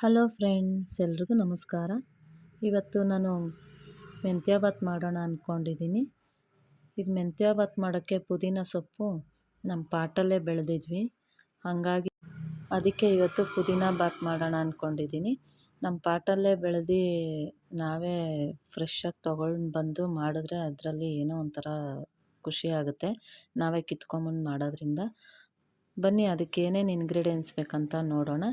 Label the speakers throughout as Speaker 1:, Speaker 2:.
Speaker 1: Hello friends, ಎಲ್ರಿಗೂ ನಮಸ್ಕಾರ. ಇವತ್ತು ನಾನು ಮೆಂತ್ಯ ಬಾತ್ ಮಾಡೋಣ ಅಂದ್ಕೊಂಡಿದ್ದೀನಿ ಇದು ಮೆಂತ್ಯ ಬಾತ್ ಮಾಡೋಕ್ಕೆ ಪುದೀನ ಸೊಪ್ಪು ನಮ್ಮ ಪಾಟಲ್ಲೇ ಬೆಳೆದಿದ್ವಿ. ಹಾಗಾಗಿ ಅದಕ್ಕೆ ಇವತ್ತು ಪುದೀನ ಬಾತ್ ಮಾಡೋಣ ಅಂದ್ಕೊಂಡಿದ್ದೀನಿ ನಮ್ಮ ಪಾಟಲ್ಲೇ ಬೆಳೆದು ನಾವೇ ಫ್ರೆಶ್ಶಾಗಿ ತೊಗೊಂಡು ಬಂದು ಮಾಡಿದ್ರೆ ಅದರಲ್ಲಿ ಏನೋ ಒಂಥರ ಖುಷಿ ಆಗುತ್ತೆ. ನಾವೇ ಕಿತ್ಕೊಂಬಂದು ಮಾಡೋದ್ರಿಂದ. ಬನ್ನಿ, ಅದಕ್ಕೆ ಏನೇನು ಇನ್ಗ್ರೀಡಿಯೆಂಟ್ಸ್ ಬೇಕಂತ ನೋಡೋಣ.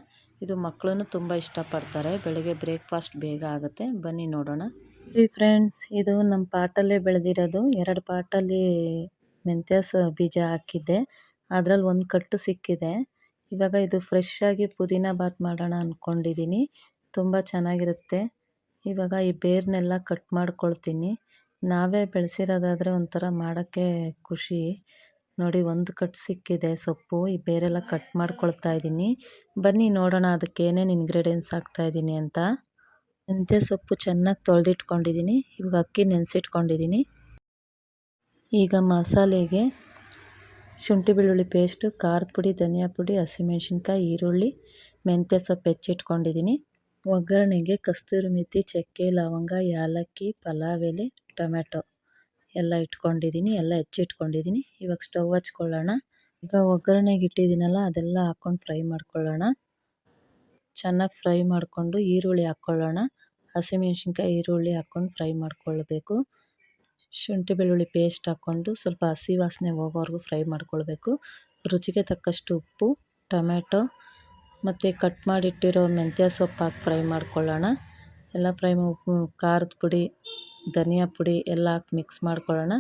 Speaker 1: ಇದು ಮಕ್ಕಳು ತುಂಬ ಇಷ್ಟಪಡ್ತಾರೆ. ಬೆಳಗ್ಗೆ ಬ್ರೇಕ್ಫಾಸ್ಟ್ ಬೇಗ ಆಗುತ್ತೆ. ಬನ್ನಿ ನೋಡೋಣ. ಈ ಫ್ರೆಂಡ್ಸ್ ಇದು ನಮ್ಮ ಪಾಟಲ್ಲೇ ಬೆಳೆದಿರೋದು. ಎರಡು ಪಾಟಲ್ಲಿ ಮೆಂತ್ಯ ಬೀಜ ಹಾಕಿದ್ದೆ. ಅದರಲ್ಲಿ ಒಂದು ಕಟ್ಟು ಸಿಕ್ಕಿದೆ. ಇವಾಗ ಇದು ಫ್ರೆಶ್ ಆಗಿ ಪುದೀನ ಬಾತ್ ಮಾಡೋಣ ಅಂದ್ಕೊಂಡಿದ್ದೀನಿ ತುಂಬ ಚೆನ್ನಾಗಿರುತ್ತೆ. ಇವಾಗ ಈ ಬೇರ್ನೆಲ್ಲ ಕಟ್ ಮಾಡ್ಕೊಳ್ತೀನಿ. ನಾವೇ ಬೆಳೆಸಿರೋದಾದರೆ ಒಂಥರ ಮಾಡೋಕ್ಕೆ ಖುಷಿ. ನೋಡಿ ಒಂದು ಕಟ್ ಸಿಕ್ಕಿದೆ, ಸೊಪ್ಪು. ಈ ಬೇರೆಲ್ಲ ಕಟ್ ಮಾಡ್ಕೊಳ್ತಾ ಇದ್ದೀನಿ. ಬನ್ನಿ ನೋಡೋಣ ಅದಕ್ಕೆ ಏನೇನು ಇಂಗ್ರೀಡಿಯೆಂಟ್ಸ್ ಹಾಕ್ತಾಯಿದ್ದೀನಿ ಅಂತ. ಮೆಂತ್ಯ ಸೊಪ್ಪು ಚೆನ್ನಾಗಿ ತೊಳೆದಿಟ್ಕೊಂಡಿದ್ದೀನಿ. ಇವಾಗ ಅಕ್ಕಿ ನೆನೆಸಿಟ್ಕೊಂಡಿದ್ದೀನಿ. ಈಗ ಮಸಾಲೆಗೆ ಶುಂಠಿ ಬೆಳ್ಳುಳ್ಳಿ ಪೇಸ್ಟು ಖಾರದ ಪುಡಿ, ಧನಿಯಾ ಪುಡಿ, ಹಸಿಮೆಣ್ಸಿನ್ಕಾಯಿ, ಈರುಳ್ಳಿ, ಮೆಂತ್ಯ ಸೊಪ್ಪು ಹೆಚ್ಚಿಟ್ಕೊಂಡಿದ್ದೀನಿ. ಒಗ್ಗರಣೆಗೆ ಕಸ್ತೂರಿ ಮೆಥಿ ಚಕ್ಕೆ, ಲವಂಗ, ಯಾಲಕ್ಕಿ, ಪಲಾವ್ ಎಲೆ ಟೊಮೆಟೊ ಎಲ್ಲ ಇಟ್ಕೊಂಡಿದ್ದೀನಿ ಎಲ್ಲ ಹೆಚ್ಚಿಟ್ಕೊಂಡಿದ್ದೀನಿ ಇವಾಗ ಸ್ಟವ್ ಹಚ್ಕೊಳ್ಳೋಣ. ಈಗ ಒಗ್ಗರಣೆಗೆ ಇಟ್ಟಿದ್ದೀನಲ್ಲ, ಅದೆಲ್ಲ ಹಾಕ್ಕೊಂಡು ಫ್ರೈ ಮಾಡ್ಕೊಳ್ಳೋಣ. ಚೆನ್ನಾಗಿ ಫ್ರೈ ಮಾಡಿಕೊಂಡು ಈರುಳ್ಳಿ ಹಾಕ್ಕೊಳ್ಳೋಣ. ಹಸಿಮೆಣ್ಸಿನ್ಕಾಯಿ ಈರುಳ್ಳಿ ಹಾಕ್ಕೊಂಡು ಫ್ರೈ ಮಾಡ್ಕೊಳ್ಬೇಕು. ಶುಂಠಿ ಬೆಳ್ಳುಳ್ಳಿ ಪೇಸ್ಟ್ ಹಾಕ್ಕೊಂಡು ಸ್ವಲ್ಪ ಹಸಿ ವಾಸನೆ ಹೋಗೋವರೆಗೂ ಫ್ರೈ ಮಾಡ್ಕೊಳ್ಬೇಕು. ರುಚಿಗೆ ತಕ್ಕಷ್ಟು ಉಪ್ಪು ಟೊಮೆಟೊ ಮತ್ತು ಕಟ್ ಮಾಡಿಟ್ಟಿರೋ ಮೆಂತ್ಯ ಸೊಪ್ಪು ಹಾಕಿ ಫ್ರೈ ಮಾಡ್ಕೊಳ್ಳೋಣ. ಎಲ್ಲ ಫ್ರೈ ಖಾರದ ಪುಡಿ ಧನಿಯಾ ಪುಡಿ ಎಲ್ಲ ಹಾಕಿ ಮಿಕ್ಸ್ ಮಾಡ್ಕೊಳ್ಳೋಣ.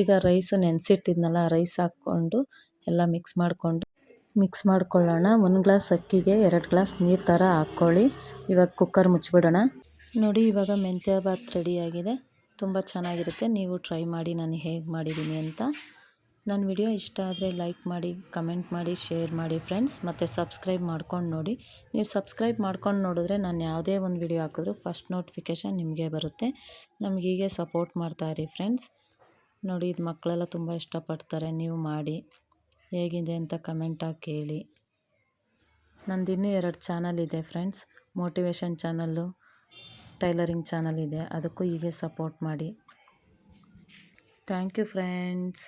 Speaker 1: ಈಗ ರೈಸು ನೆನೆಸಿಟ್ಟಿದ್ನಲ್ಲ ರೈಸ್ ಹಾಕ್ಕೊಂಡು ಎಲ್ಲ ಮಿಕ್ಸ್ ಮಾಡಿಕೊಂಡು ಮಿಕ್ಸ್ ಮಾಡ್ಕೊಳ್ಳೋಣ. ಒಂದು ಗ್ಲಾಸ್ ಅಕ್ಕಿಗೆ ಎರಡು ಗ್ಲಾಸ್ ನೀರು ಥರ ಹಾಕ್ಕೊಳ್ಳಿ. ಇವಾಗ ಕುಕ್ಕರ್ ಮುಚ್ಚಿಬಿಡೋಣ ನೋಡಿ, ಇವಾಗ ಮೆಂತ್ಯ ಬಾತ್ ರೆಡಿಯಾಗಿದೆ ತುಂಬ ಚೆನ್ನಾಗಿರುತ್ತೆ. ನೀವು ಟ್ರೈ ಮಾಡಿ, ನಾನು ಹೇಗೆ ಮಾಡಿದ್ದೀನಿ ಅಂತ. ನನ್ನ ವಿಡಿಯೋ ಇಷ್ಟ ಆದರೆ ಲೈಕ್ ಮಾಡಿ, ಕಮೆಂಟ್ ಮಾಡಿ, ಶೇರ್ ಮಾಡಿ ಫ್ರೆಂಡ್ಸ್. ಮತ್ತು ಸಬ್ಸ್ಕ್ರೈಬ್ ಮಾಡ್ಕೊಂಡು ನೋಡಿ. ನೀವು ಸಬ್ಸ್ಕ್ರೈಬ್ ಮಾಡ್ಕೊಂಡು ನೋಡಿದ್ರೆ ನಾನು ಯಾವುದೇ ಒಂದು ವಿಡಿಯೋ ಹಾಕಿದ್ರು ಫಸ್ಟ್ ನೋಟಿಫಿಕೇಷನ್ ನಿಮಗೆ ಬರುತ್ತೆ. ನಮ್ಗೆ ಹೀಗೆ ಸಪೋರ್ಟ್ ಮಾಡ್ತಾ ಇರಿ ಫ್ರೆಂಡ್ಸ್. ನೋಡಿ, ಇದು ಮಕ್ಕಳೆಲ್ಲ ತುಂಬ ಇಷ್ಟಪಡ್ತಾರೆ. ನೀವು ಮಾಡಿ. ಹೇಗಿದೆ ಅಂತ ಕಮೆಂಟಾಗಿ ಕೇಳಿ ನಂದು ಇನ್ನೂ ಎರಡು ಚಾನಲ್ ಇದೆ friends. Motivation channel, tailoring channel ಇದೆ. ಅದಕ್ಕೂ ಹೀಗೆ ಸಪೋರ್ಟ್ ಮಾಡಿ. Thank you friends.